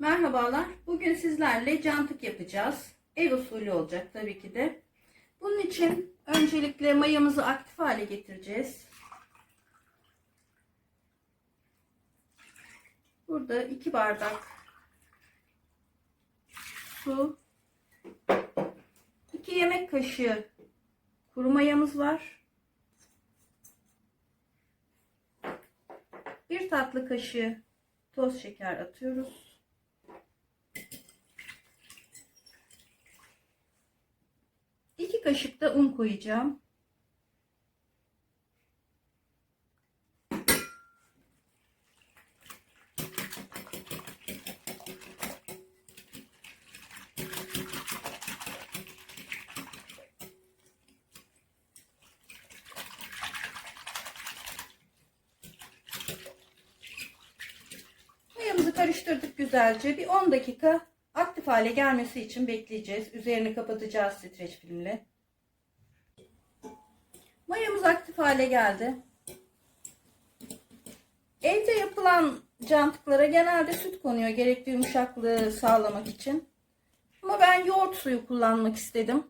Merhabalar. Bugün sizlerle cantık yapacağız. Ev usulü olacak tabii ki de. Bunun için öncelikle mayamızı aktif hale getireceğiz. Burada 2 bardak su, 2 yemek kaşığı kuru mayamız var. 1 tatlı kaşığı toz şeker atıyoruz. İki kaşık da un koyacağım. Karıştırdık güzelce. Bir 10 dakika aktif hale gelmesi için bekleyeceğiz. Üzerini kapatacağız streç filmle. Mayamız aktif hale geldi. Evde yapılan cantıklara genelde süt konuyor gerekli yumuşaklığı sağlamak için. Ama ben yoğurt suyu kullanmak istedim.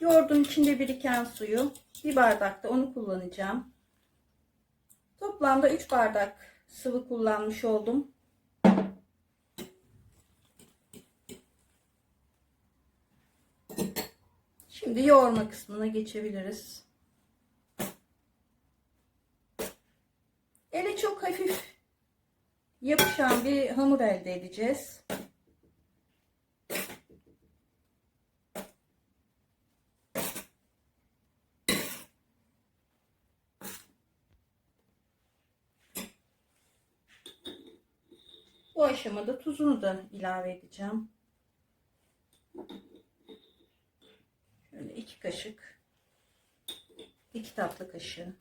Yoğurdun içinde biriken suyu bir bardakta onu kullanacağım. Toplamda 3 bardak sıvı kullanmış oldum. Şimdi yoğurma kısmına geçebiliriz. Ele çok hafif yapışan bir hamur elde edeceğiz. Bu aşamada tuzunu da ilave edeceğim. Kaşık, iki tatlı kaşığı.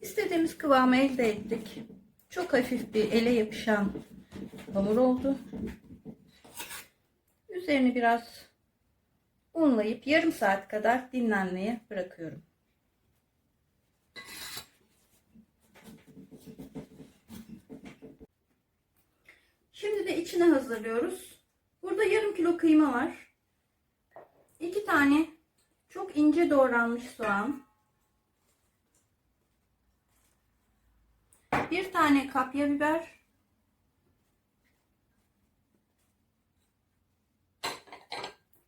İstediğimiz kıvamı elde ettik. Çok hafif bir ele yapışan hamur oldu. Üzerini biraz unlayıp yarım saat kadar dinlenmeye bırakıyorum. Şimdi de içine hazırlıyoruz. Burada yarım kilo kıyma var. İki tane çok ince doğranmış soğan. Bir tane kapya biber.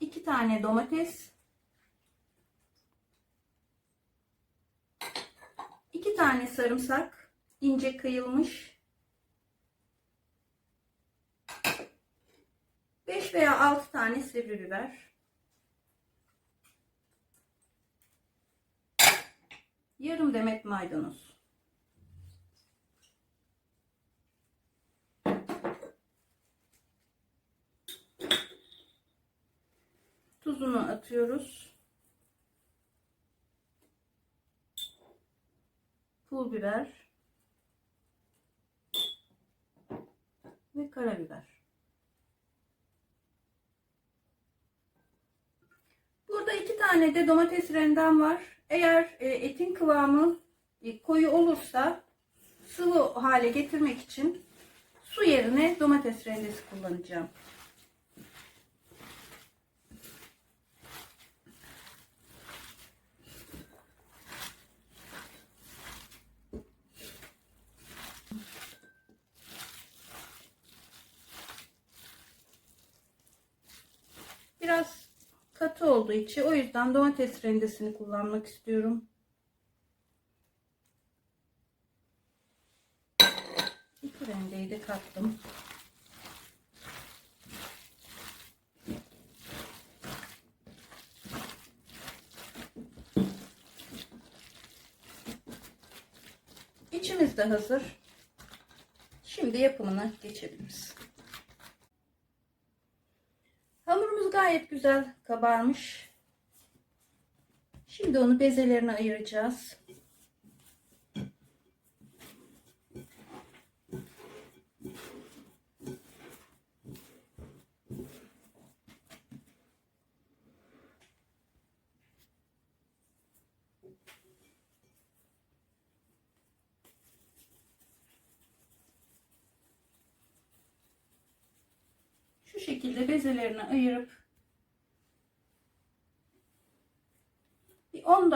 İki tane domates, iki tane sarımsak, ince kıyılmış, 5 veya 6 tane sivri biber, yarım demet maydanoz. Tuzunu atıyoruz. Pul biber ve karabiber. Burada iki tane de domates rendem var. Eğer e, etin kıvamı e, koyu olursa sıvı hale getirmek için su yerine domates rendesi kullanacağım. Biraz katı olduğu için o yüzden domates rendesini kullanmak istiyorum. İki rendeyi de kattım. İçimiz de hazır. Şimdi yapımına geçebiliriz. Gayet güzel kabarmış. Şimdi onu bezelerine ayıracağız. şekilde bezelerini ayırıp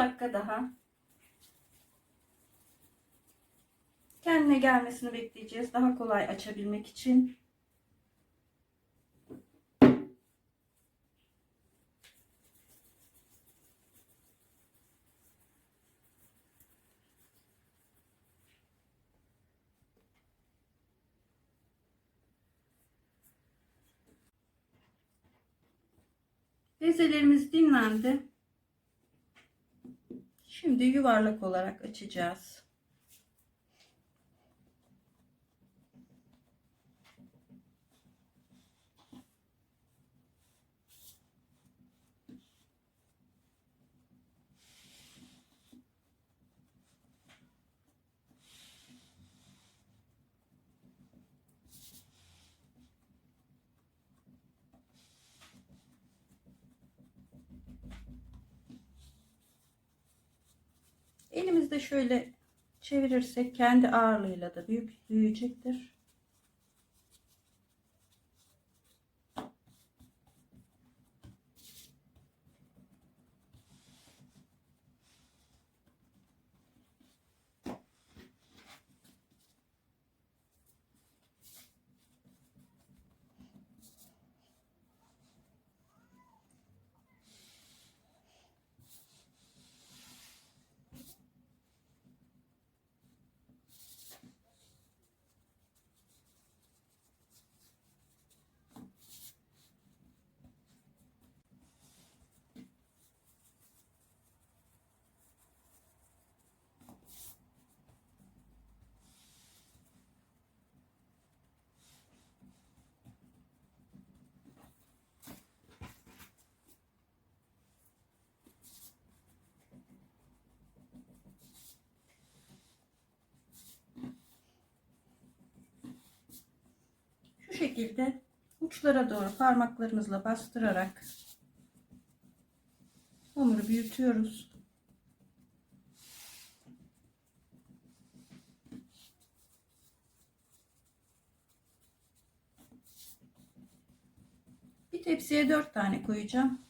dakika daha kendine gelmesini bekleyeceğiz. Daha kolay açabilmek için. Bezelerimiz dinlendi. Şimdi yuvarlak olarak açacağız. Elimizde şöyle çevirirsek kendi ağırlığıyla da büyük büyüyecektir. Şekilde uçlara doğru parmaklarımızla bastırarak hamuru büyütüyoruz. Bir tepsiye dört tane koyacağım.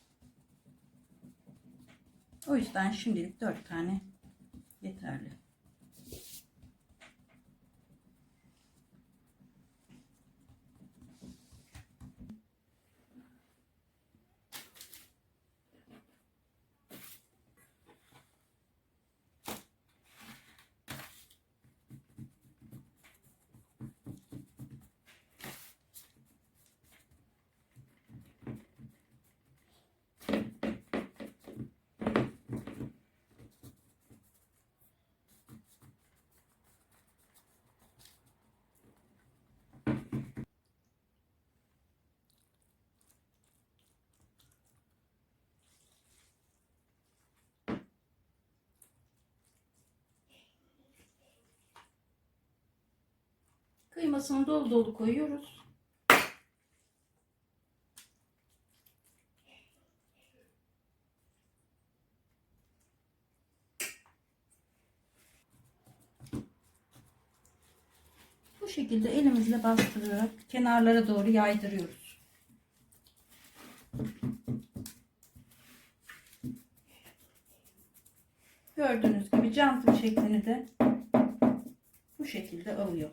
O yüzden şimdilik dört tane yeterli. Kıymasını dolu dolu koyuyoruz. Bu şekilde elimizle bastırarak kenarlara doğru yaydırıyoruz. Gördüğünüz gibi cantım şeklini de bu şekilde alıyor.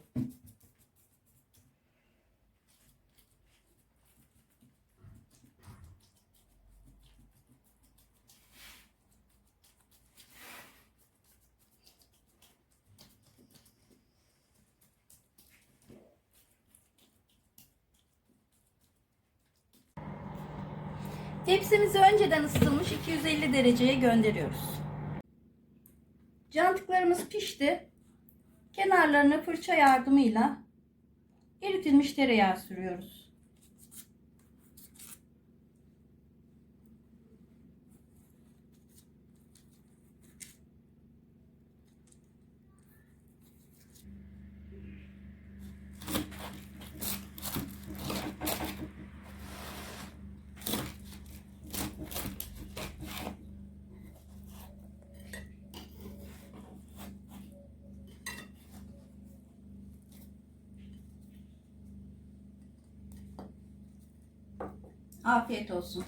Tepsimizi önceden ısıtılmış 250 dereceye gönderiyoruz. Cantıklarımız pişti. Kenarlarına fırça yardımıyla eritilmiş tereyağı sürüyoruz. Afiyet olsun.